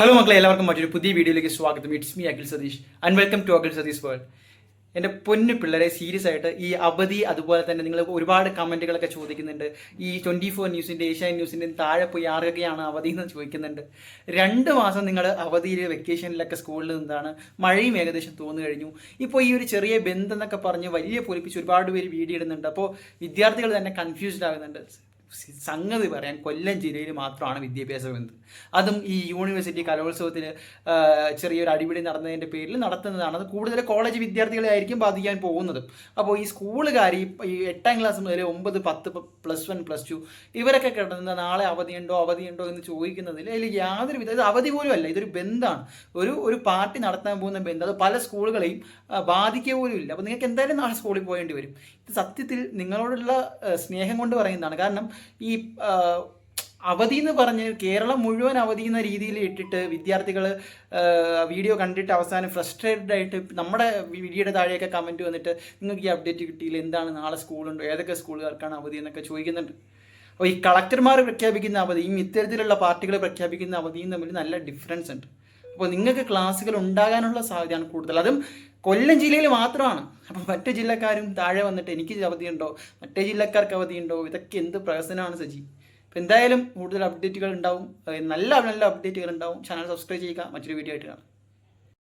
Hello മക്കളെ എല്ലാവർക്കും മറ്റൊരു പുതിയ വീഡിയോയിലേക്ക് സ്വാഗതം. It's me Akhil Satheesh. And welcome to Akhil Satheesh world എന്റെ പൊന്നു പിള്ളേരെ സീരിയസ് ആയിട്ട് ഈ അവധി അതുപോലെ തന്നെ നിങ്ങൾ ഒരുപാട് കമന്റുകളൊക്കെ ചോദിക്കുന്നുണ്ട്. ഈ ട്വന്റി ഫോർ ന്യൂസിന്റെ ഏഷ്യാൻ ന്യൂസിന്റെ താഴെ പോയി ആർക്കൊക്കെയാണ് അവധി എന്ന് ചോദിക്കുന്നുണ്ട്. രണ്ട് മാസം നിങ്ങൾ അവധിയിൽ വെക്കേഷനിലൊക്കെ സ്കൂളിൽ നിന്നാണ്. മഴയും ഏകദേശം തോന്നു കഴിഞ്ഞു. ഇപ്പോൾ ഈ ഒരു ചെറിയ ബന്ധം എന്നൊക്കെ പറഞ്ഞ് വലിയ പൊലിപ്പിച്ച് ഒരുപാട് പേര് വീഡിയോ ഇടുന്നുണ്ട്. അപ്പോൾ വിദ്യാർത്ഥികൾ തന്നെ കൺഫ്യൂസ്ഡ് ആകുന്നുണ്ട്. സംഗതി പറയാൻ കൊല്ലം ജില്ലയിൽ മാത്രമാണ് വിദ്യാഭ്യാസ ബന്ധം അതും ഈ യൂണിവേഴ്സിറ്റി കലോത്സവത്തിൽ ചെറിയൊരു അടിപിടി നടന്നതിന്റെ പേരിൽ നടത്തുന്നതാണ്. അത് കൂടുതൽ കോളേജ് വിദ്യാർത്ഥികളെ ആയിരിക്കും ബാധിക്കാൻ പോകുന്നത്. അപ്പോൾ ഈ സ്കൂളുകാർ ഈ എട്ടാം ക്ലാസ് മുതൽ ഒമ്പത് പത്ത് പ്ലസ് വൺ പ്ലസ് ടു ഇവരൊക്കെ കിടന്ന് നാളെ അവധിയുണ്ടോ അവധിയുണ്ടോ എന്ന് ചോദിക്കുന്നതിൽ അതിൽ യാതൊരു വിധ ഇത് അവധി പോലും അല്ല. ഇതൊരു ബന്ധമാണ് ഒരു ഒരു പാർട്ടി നടത്താൻ പോകുന്ന ബന്ധം. അത് പല സ്കൂളുകളെയും ബാധിക്കുക പോലും ഇല്ല. അപ്പോൾ നിങ്ങൾക്ക് എന്തായാലും നാളെ സ്കൂളിൽ പോകേണ്ടി വരും. ഇത് സത്യത്തിൽ നിങ്ങളോടുള്ള സ്നേഹം കൊണ്ട് പറയുന്നതാണ്. കാരണം ഈ അവധി എന്ന് പറഞ്ഞ് കേരളം മുഴുവൻ അവധി എന്ന രീതിയിൽ ഇട്ടിട്ട് വിദ്യാർത്ഥികൾ വീഡിയോ കണ്ടിട്ട് അവസാനം ഫ്രസ്ട്രേറ്റഡ് ആയിട്ട് നമ്മുടെ വീഡിയോയുടെ താഴെയൊക്കെ കമന്റ് വന്നിട്ട് നിങ്ങൾക്ക് ഈ അപ്ഡേറ്റ് കിട്ടിയില്ല എന്താണ്? നാളെ സ്കൂളുണ്ടോ? ഏതൊക്കെ സ്കൂളുകാർക്കാണ് അവധി? എന്നൊക്കെ ചോദിക്കുന്നുണ്ട്. അപ്പോൾ ഈ കളക്ടർമാർ പ്രഖ്യാപിക്കുന്ന അവധിയും ഇത്തരത്തിലുള്ള പാർട്ടികൾ പ്രഖ്യാപിക്കുന്ന അവധിയും തമ്മിൽ നല്ല ഡിഫറൻസ് ഉണ്ട്. അപ്പോൾ നിങ്ങൾക്ക് ക്ലാസ്സുകൾ ഉണ്ടാകാനുള്ള സാധ്യതയാണ് കൂടുതൽ. അതും കൊല്ലം ജില്ലയിൽ മാത്രമാണ്. അപ്പം മറ്റു ജില്ലക്കാരും താഴെ വന്നിട്ട് എനിക്ക് അവധിയുണ്ടോ? മറ്റേ ജില്ലക്കാർക്ക് അവധിയുണ്ടോ? ഇതൊക്കെ എന്ത് പ്രഹസനമാണ് സജി. അപ്പം എന്തായാലും കൂടുതൽ അപ്ഡേറ്റുകൾ ഉണ്ടാവും. നല്ല നല്ല അപ്ഡേറ്റുകൾ ഉണ്ടാവും. ചാനൽ സബ്സ്ക്രൈബ് ചെയ്യുക. മറ്റൊരു വീഡിയോ ആയിട്ട് കാണാം.